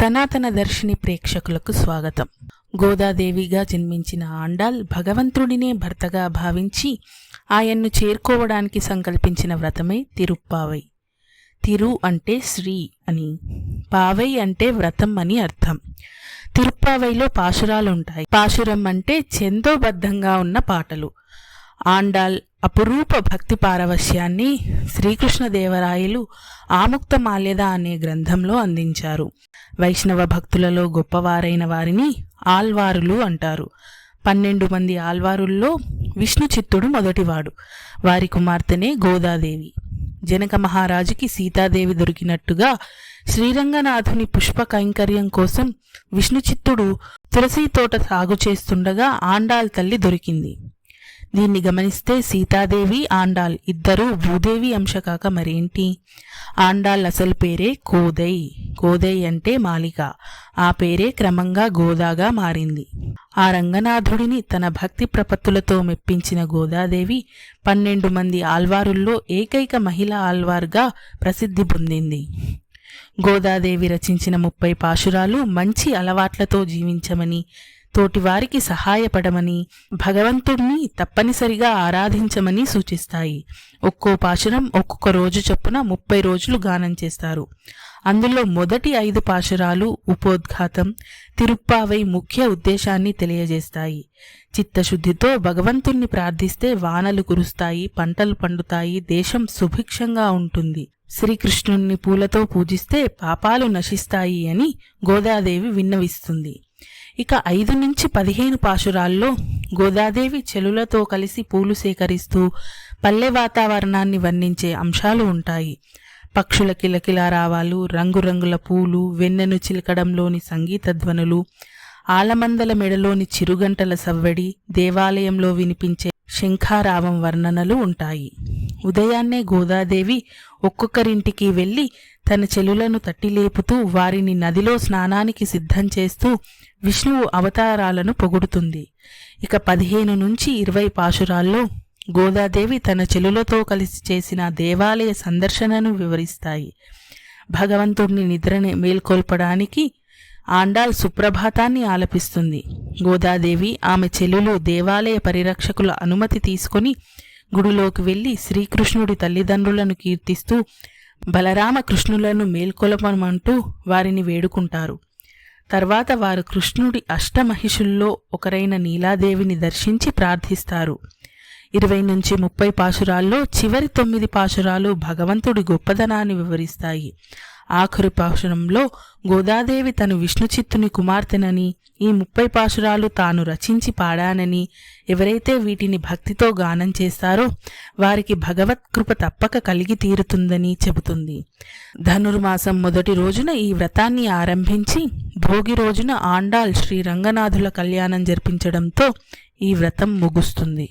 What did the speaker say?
సనాతన దర్శిని ప్రేక్షకులకు స్వాగతం. గోదాదేవిగా జన్మించిన ఆండాల్ భగవంతుడినే భర్తగా భావించి ఆయన్ను చేరుకోవడానికి సంకల్పించిన వ్రతమే తిరుప్పావై. తిరు అంటే శ్రీ అని పావై అంటే వ్రతం అని అర్థం. తిరుప్పావైలో పాశురాలు ఉంటాయి పాశురం అంటే చందోబద్ధంగా ఉన్న పాటలు. ఆండాల్ అపురూప భక్తి పారవశ్యాన్ని శ్రీకృష్ణదేవరాయలు ఆముక్త మాల్యద అనే గ్రంథంలో అందించారు. వైష్ణవ భక్తులలో గొప్పవారైన వారిని ఆల్వారులు అంటారు. పన్నెండు మంది ఆల్వారుల్లో విష్ణు చిత్తుడు మొదటివాడు. వారి కుమార్తెనే గోదాదేవి. జనక మహారాజుకి సీతాదేవి దొరికినట్టుగా శ్రీరంగనాథుని పుష్ప కైంకర్యం కోసం విష్ణుచిత్తుడు తులసి తోట సాగు చేస్తుండగా ఆండాల్ తల్లి దొరికింది. దీన్ని గమనిస్తే సీతాదేవి ఆండాల్ ఇద్దరూ భూదేవి అంశ కాక మరేంటి? ఆండాల్ అసలు పేరే కోదై. కోదై అంటే మాలిక. ఆ పేరే క్రమంగా గోదాగా మారింది. ఆ రంగనాథుడిని తన భక్తి ప్రపత్తులతో మెప్పించిన గోదాదేవి పన్నెండు మంది ఆల్వారుల్లో ఏకైక మహిళ ఆల్వార్గా ప్రసిద్ధి పొందింది. గోదాదేవి రచించిన ముప్పై పాశురాలు మంచి అలవాట్లతో జీవించమని తోటివారికి సహాయపడమని భగవంతుణ్ణి తప్పనిసరిగా ఆరాధించమని సూచిస్తాయి. ఒక్కో పాశురం ఒక్కొక్క రోజు చొప్పున ముప్పై రోజులు గానం చేస్తారు. అందులో మొదటి ఐదు పాశురాలు ఉపోద్ఘాతం తిరుప్పావై ముఖ్య ఉద్దేశాన్ని తెలియజేస్తాయి. చిత్తశుద్ధితో భగవంతుణ్ణి ప్రార్థిస్తే వానలు కురుస్తాయి పంటలు పండుతాయి దేశం సుభిక్షంగా ఉంటుంది. శ్రీకృష్ణుణ్ణి పూలతో పూజిస్తే పాపాలు నశిస్తాయి అని గోదాదేవి విన్నవిస్తుంది. ఇక ఐదు నుంచి పదిహేను పాశురాల్లో గోదాదేవి చెలులతో కలిసి పూలు సేకరిస్తూ పల్లె వాతావరణాన్ని వర్ణించే అంశాలు ఉంటాయి. పక్షుల కిలకిలారావాలు రంగురంగుల పూలు వెన్నెను చిలకడంలోని సంగీత ధ్వనులు ఆలమందల మెడలోని చిరుగంటల సవ్వడి దేవాలయంలో వినిపించే శంఖారావం వర్ణనలు ఉంటాయి. ఉదయాన్నే గోదాదేవి ఒక్కొక్కరింటికి వెళ్ళి తన చెలులను తట్టిలేపుతూ వారిని నదిలో స్నానానికి సిద్ధం చేస్తూ విష్ణువు అవతారాలను పొగుడుతుంది. ఇక పదిహేను నుంచి ఇరవై పాశురాల్లో గోదాదేవి తన చెలులతో కలిసి చేసిన దేవాలయ సందర్శనను వివరిస్తాయి. భగవంతుడిని నిద్రని మేల్కొల్పడానికి ఆండాల్ సుప్రభాతాన్ని ఆలపిస్తుంది. గోదాదేవి ఆమె చెల్లులు దేవాలయ పరిరక్షకుల అనుమతి తీసుకొని గుడిలోకి వెళ్ళి శ్రీకృష్ణుడి తల్లిదండ్రులను కీర్తిస్తూ బలరామ కృష్ణులను మేల్కొలపమంటూ వారిని వేడుకుంటారు. తర్వాత వారు కృష్ణుడి అష్టమహిషుల్లో ఒకరైన నీలాదేవిని దర్శించి ప్రార్థిస్తారు. ఇరవై నుంచి ముప్పై పాశురాల్లో చివరి తొమ్మిది పాశురాలు భగవంతుడి గొప్పదనాన్ని వివరిస్తాయి. ఆఖరి పాశురంలో గోదాదేవి తను విష్ణుచిత్తుని కుమార్తెనని ఈ ముప్పై పాశురాలు తాను రచించి పాడానని ఎవరైతే వీటిని భక్తితో గానం చేస్తారో వారికి భగవత్ కృప తప్పక కలిగి తీరుతుందని చెబుతుంది. ధనుర్మాసం మొదటి రోజున ఈ వ్రతాన్ని ఆరంభించి భోగి రోజున ఆండాల్ శ్రీ రంగనాథుల కళ్యాణం జరిపించడంతో ఈ వ్రతం ముగుస్తుంది.